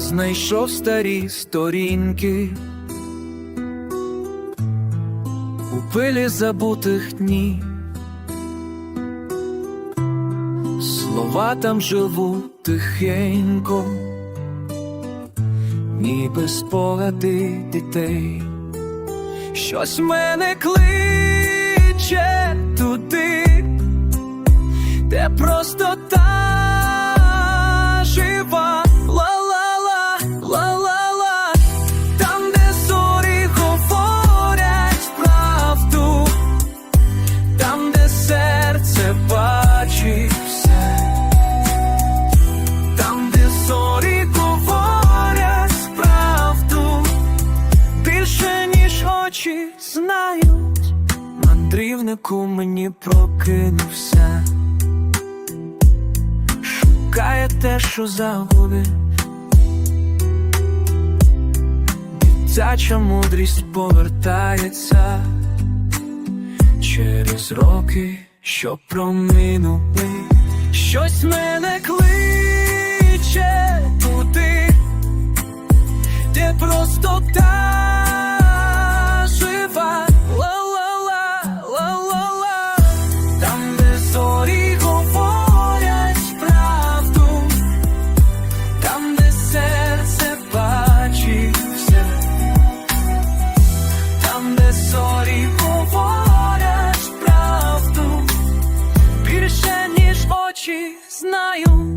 знайшов старі сторінки у пилі забутих днів. Слова там живуть тихенько, ніби спогади дітей. Щось мене кличе туди, де просто та мандрівнику мені прокинувся. Шукає те, що загубить. Дитяча мудрість повертається через роки, що проминули. Щось мене кличе туди, де просто та знаю.